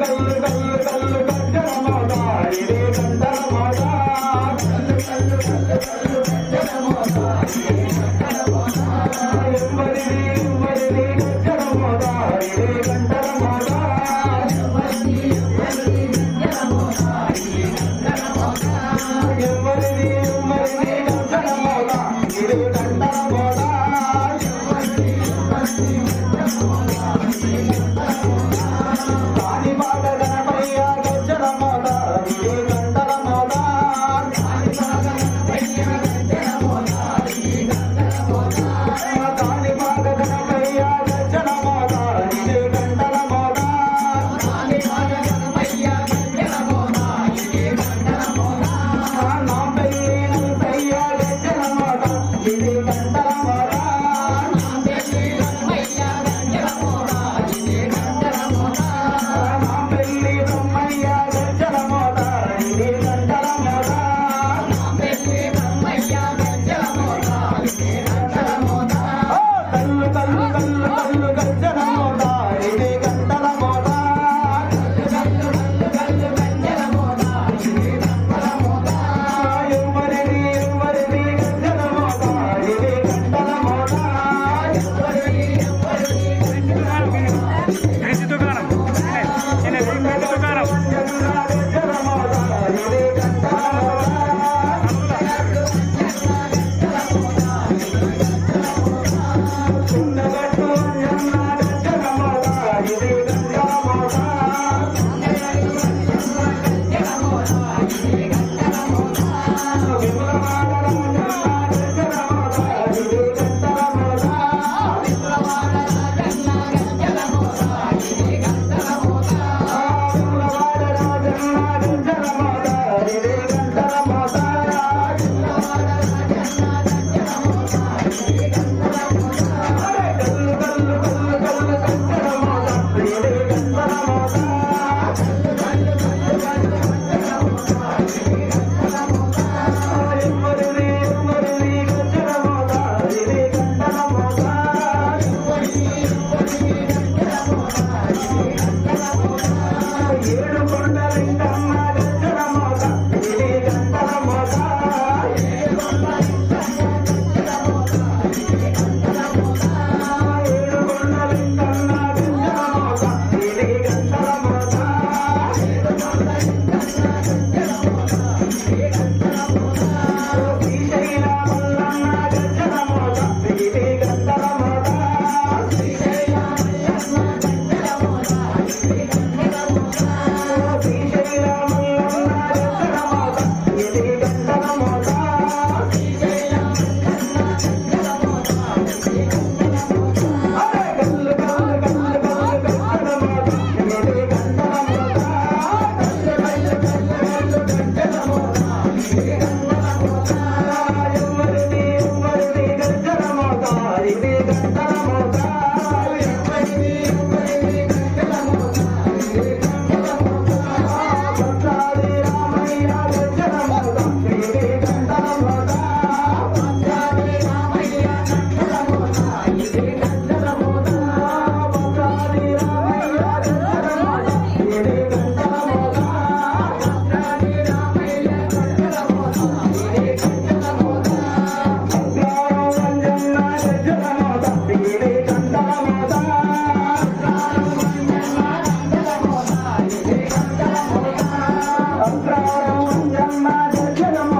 ఎవరిది ఎవరిది కంటన మోదా ఇది కంటన మోదా దిగులు కంటరా బ్రహ్మ దర్శనమా